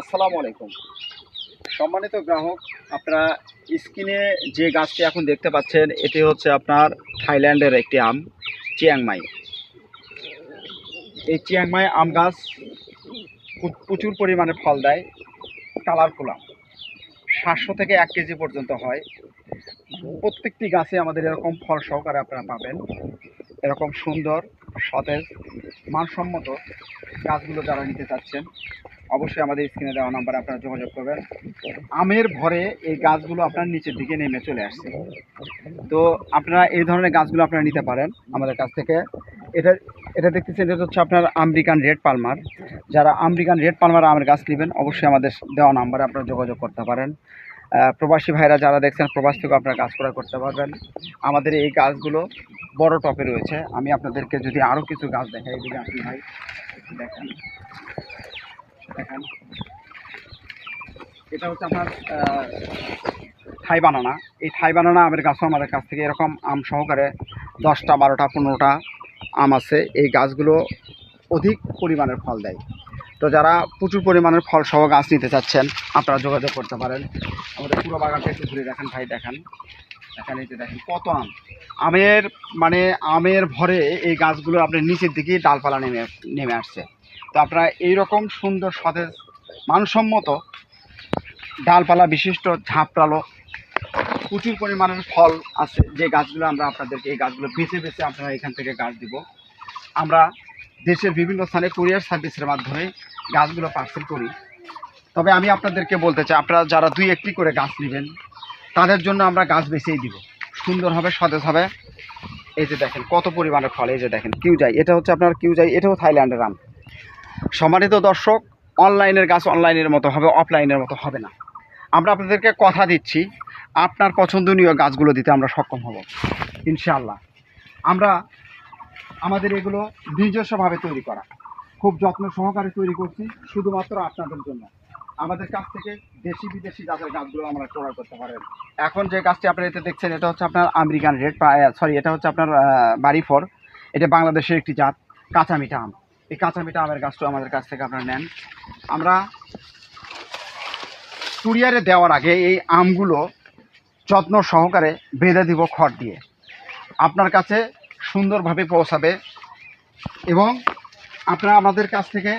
আসসালামু আলাইকুম। সম্মানিত গ্রাহক, আপনারা স্ক্রিনে যে গাছটি এখন দেখতে পাচ্ছেন, এটি হচ্ছে আপনার থাইল্যান্ডের একটি আম চিয়াংমাই এই চিয়াংমাই আম গাছ প্রচুর পরিমাণে ফল দেয়, কালারফুল আম। সাতশো থেকে এক কেজি পর্যন্ত হয়। প্রত্যেকটি গাছে আমাদের এরকম ফল সহকারে আপনারা পাবেন। এরকম সুন্দর, সতেজ, মানসম্মত গাছগুলো যারা নিতে চাচ্ছেন অবশ্যই আমাদের স্ক্রিনে দেওয়া নাম্বারে আপনারা যোগাযোগ করবেন। আমের ভরে এই গাছগুলো আপনার নিচের দিকে নেমে চলে আসছে। তো আপনারা এই ধরনের গাছগুলো আপনারা নিতে পারেন আমাদের কাছ থেকে। এটা এটা দেখতেছেন, এটা হচ্ছে আপনার আমেরিকান রেড পালমার। যারা আমেরিকান রেড পালমার আমের গাছ নেবেন, অবশ্যই আমাদের দেওয়া নাম্বারে আপনারা যোগাযোগ করতে পারেন। প্রবাসী ভাইরা যারা দেখছেন, প্রবাস থেকে আপনারা গাছ করা করতে পারবেন। আমাদের এই গাছগুলো বড় টপে রয়েছে। আমি আপনাদেরকে যদি আরও কিছু গাছ দেখাই, এদিকে আপনি ভাই। দেখেন। দেখেন। এটা হচ্ছে আহ, থাই বানানা। এই থাই বানানা আমের গাছও আমাদের কাছ থেকে এরকম আম সহকারে দশটা বারোটা পনেরোটা আম আছে। এই গাছগুলো অধিক পরিমাণের ফল দেয়। তো যারা প্রচুর পরিমাণের ফল সহ গাছ নিতে চাচ্ছেন আপনারা যোগাযোগ করতে পারেন। আমাদের পুরো বাগানটা একটু ঘুরে দেখেন ভাই দেখেন। দেখেন এই যে দেখেন কত আম। আমের মানে আমের ভরে এই গাছগুলো আপনার নিচের দিকে ডালপালা নেমে নেমে আসছে। তো আপনারা এইরকম সুন্দর সতেজ মানসম্মত ডালপালা বিশিষ্ট ঝাঁপড়ালো প্রচুর পরিমাণের ফল আছে। যে গাছগুলো আমরা আপনাদেরকে এই গাছগুলো বেছে বেছে আপনারা এখান থেকে গাছ দিব। আমরা দেশের বিভিন্ন স্থানে কুরিয়ার সার্ভিসের মাধ্যমে গাছগুলো পার্সেল করি। তবে আমি আপনাদেরকে বলতে চাই, আপনারা যারা দুই একটি করে গাছ নেবেন, তাদের জন্য আমরা গাছ বেছেই দিব। সুন্দর হবে, সতেজ হবে। এই যে দেখেন, কত পরিমাণের ফল, এই যে দেখেন, কিউজাই, এটা হচ্ছে আপনার কিউজাই, এটাও থাইল্যান্ডের আম। সম্মানিত দর্শক, অনলাইনের গাছ অনলাইনের মতো হবে, অফলাইনের মতো হবে না। আমরা আপনাদেরকে কথা দিচ্ছি, আপনার পছন্দনীয় গাছগুলো দিতে আমরা সক্ষম হব, ইনশাআল্লাহ। আমরা আমাদের এগুলো নিজস্বভাবে তৈরি করা। খুব যত্ন সহকারে তৈরি করছি, শুধুমাত্র আপনাদের জন্য। আমাদের কাছ থেকে দেশি বিদেশি জাতের গাছগুলো আমরা ক্রয় করতে পারেন। এখন যে গাছটি আপনারা এতে দেখছেন, এটা হচ্ছে আপনার আমেরিকান রেড সরি এটা হচ্ছে আপনার বাড়ি ফর। এটা বাংলাদেশের একটি জাত, কাঁচা মিঠা আম। এই কাঁচা মিঠা আমের গাছটা আমাদের কাছ থেকে আপনারা নেন। আমরা কুরিয়ারে দেওয়ার আগে এই আমগুলো যত্ন সহকারে বেঁধে দিব খড় দিয়ে। আপনার কাছে সুন্দরভাবে পৌঁছাবে এবং আপনারা আমাদের কাছ থেকে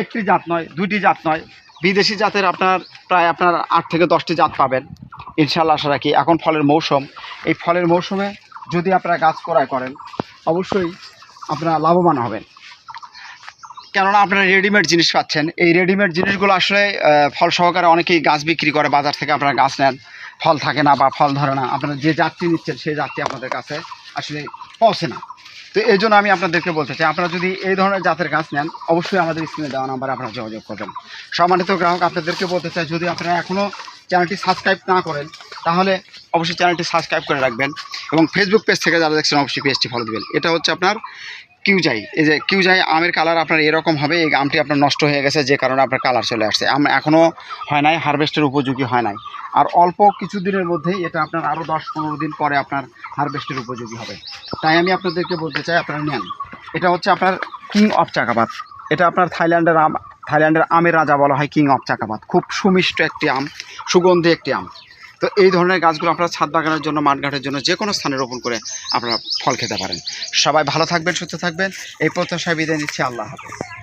একটি জাত নয়, দুইটি জাত নয়, বিদেশি জাতের আপনার প্রায় আপনার আট থেকে দশটি জাত পাবেন। ইনশাল্লাহ আশা রাখি এখন ফলের মৌসুম। এই ফলের মৌসুমে যদি আপনারা গাছ ক্রয় করেন, অবশ্যই আপনারা লাভবান হবেন। কেননা আপনারা রেডিমেড জিনিস পাচ্ছেন। এই রেডিমেড জিনিসগুলো আসলে ফল সহকারে অনেকেই গাছ বিক্রি করে, বাজার থেকে আপনারা গাছ নেন। ফল থাকে না বা ফল ধরে না। আপনারা যে জাতটি নিচ্ছেন, সেই জাতটি আপনাদের কাছে আসলে পৌঁছে না। তো এই জন্য আমি আপনাদেরকে বলতে চাই, আপনারা যদি এই ধরনের জাতের গাছ নেন, অবশ্যই আমাদের স্ক্রিনে দেওয়া নাম্বারে আপনারা যোগাযোগ করবেন। সম্মানিত গ্রাহক, আপনাদেরকে বলতে চাই, যদি আপনারা এখনও চ্যানেলটি সাবস্ক্রাইব না করেন, তাহলে অবশ্যই চ্যানেলটি সাবস্ক্রাইব করে রাখবেন এবং ফেসবুক পেজ থেকে যারা দেখছেন, অবশ্যই পেজটি ফলো দেবেন। এটা হচ্ছে আপনার কিউজাই এই যে কিউজাই আমের কালার আপনার এরকম হবে, এই আমটি আপনার নষ্ট হয়ে গেছে, যে কারণে আপনার কালার চলে আসছে। আম এখনও হয় নাই হারভেস্টের উপযোগী হয় নাই। আর অল্প কিছু দিনের মধ্যেই এটা আপনার আরও দশ পনেরো দিন পরে আপনার হারভেস্টের উপযোগী হবে। তাই আমি আপনাদেরকে বলতে চাই, আপনারা নেন। এটা হচ্ছে আপনার কিং অফ চাকাবাদ এটা আপনার থাইল্যান্ডের আম, থাইল্যান্ডের আমের রাজা বলা হয় কিং অফ চাকাবাদ খুব সুমিষ্ট একটি আম, সুগন্ধি একটি আম। তো এই ধরনের গাছগুলো আপনারা ছাদ বাগানের জন্য, মাঠঘাটের জন্য যে কোনো স্থানে রোপণ করে আপনারা ফল খেতে পারেন। সবাই ভালো থাকবেন, সুস্থ থাকবেন। এই প্রত্যাশায় বিদায় নিচ্ছি। আল্লাহ হাফেজ।